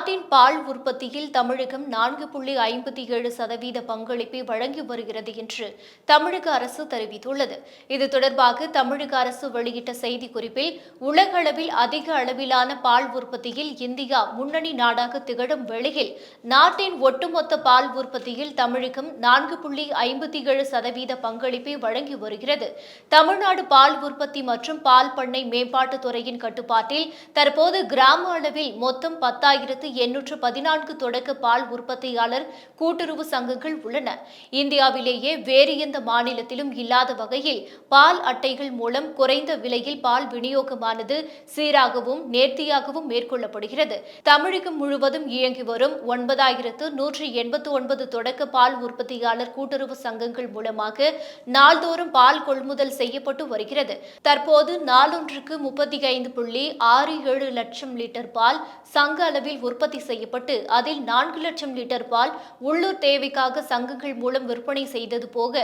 நாட்டின் பால் உற்பத்தியில் தமிழகம் நான்கு புள்ளி ஐம்பத்தி ஏழு சதவீத பங்களிப்பை வழங்கி வருகிறது என்று தமிழக அரசு தெரிவித்துள்ளது. இது தொடர்பாக தமிழக அரசு வெளியிட்ட செய்திக்குறிப்பில் உலகளவில் அதிக அளவிலான பால் உற்பத்தியில் இந்தியா முன்னணி நாடாக திகழும் வேளையில் நாட்டின் ஒட்டுமொத்த பால் உற்பத்தியில் தமிழகம் நான்கு புள்ளி ஐம்பத்தி ஏழு சதவீத பங்களிப்பை வழங்கி வருகிறது. தமிழ்நாடு பால் உற்பத்தி மற்றும் பால் பண்ணை மேம்பாட்டுத் துறையின் கட்டுப்பாட்டில் தற்போது கிராம அளவில் மொத்தம் பத்தாயிரத்து எண்ணூற்று பதினான்கு தொடக்க பால் உற்பத்தியாளர் கூட்டுறவு சங்கங்கள் உள்ளன. இந்தியாவிலேயே வேறு எந்த மாநிலத்திலும் இல்லாத வகையில் பால் அட்டைகள் மூலம் குறைந்த விலையில் பால் விநியோகமானது சீராகவும் நேர்த்தியாகவும் மேற்கொள்ளப்படுகிறது. தமிழகம் முழுவதும் இயங்கி வரும் ஒன்பதாயிரத்து நூற்றி எண்பத்து ஒன்பது தொடக்க பால் உற்பத்தியாளர் கூட்டுறவு சங்கங்கள் மூலமாக நாள்தோறும் பால் கொள்முதல் செய்யப்பட்டு வருகிறது. தற்போது நாளொன்றுக்கு முப்பத்தி ஐந்து புள்ளி ஆறு ஏழு லட்சம் லிட்டர் பால் சங்க அளவில் உற்பத்தி செய்யப்பட்டு அதில் நான்கு லட்சம் லிட்டர் பால் உள்ளூர் தேவைக்காக சங்கங்கள் மூலம் விற்பனை செய்தது போக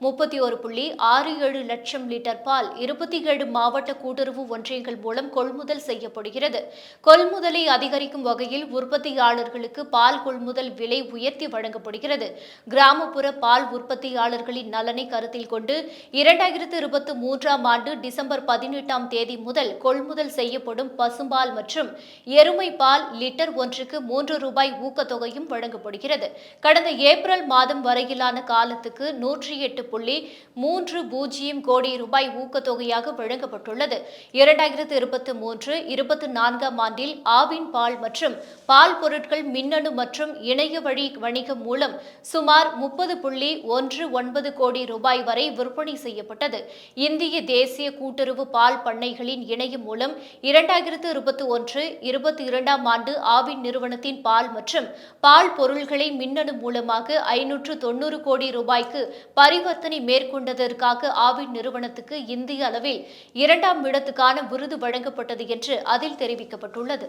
முப்பத்தி ஒரு புள்ளி ஆறு ஏழு லட்சம் லிட்டர் பால் இருபத்தி ஏழு மாவட்ட கூட்டுறவு ஒன்றியங்கள் மூலம் கொள்முதல் செய்யப்படுகிறது. கொள்முதலை அதிகரிக்கும் வகையில் உற்பத்தியாளர்களுக்கு பால் கொள்முதல் விலை உயர்த்தி வழங்கப்படுகிறது. கிராமப்புற பால் உற்பத்தியாளர்களின் நலனை கருத்தில் கொண்டு இரண்டாயிரத்து இருபத்தி மூன்றாம் ஆண்டு டிசம்பர் பதினெட்டாம் தேதி முதல் கொள்முதல் செய்யப்படும் பசும்பால் மற்றும் எருமை பால் லிட்டர் ஒன்றுக்கு மூன்று ரூபாய் ஊக்கத்தொகையும் வழங்கப்படுகிறது. கடந்த ஏப்ரல் மாதம் வரையிலான காலத்துக்கு நூற்றி எட்டு புள்ளி மூன்று பூஜ்ஜியம் கோடி ரூபாய் ஊக்கத்தொகையாக வழங்கப்பட்டுள்ளது. இரண்டாயிரத்து இருபத்தி மூன்று இருபத்தி நான்காம் ஆண்டில் ஆவின் பால் மற்றும் பால் பொருட்கள் மின்னணு மற்றும் இணைய வழி வணிகம் மூலம் சுமார் முப்பது புள்ளி ஒன்று ஒன்பது கோடி ரூபாய் வரை விற்பனை செய்யப்பட்டது. இந்திய தேசிய கூட்டுறவு பால் பண்ணைகளின் இணையம் மூலம் இரண்டாயிரத்து இருபத்தி ஒன்று இருபத்தி இரண்டாம் ஆண்டு ஆவின் நிறுவனத்தின் பால் மற்றும் பால் பொருள்களை மின்னணு மூலமாக ஐநூற்று தொண்ணூறு கோடி ரூபாய்க்கு பரிவர்த்தனை மேற்கொண்டதற்காக ஆவின் நிறுவனத்துக்கு இந்திய அளவில் இரண்டாம் இடத்துக்கான விருது வழங்கப்பட்டது என்று அதில் தெரிவிக்கப்பட்டுள்ளது.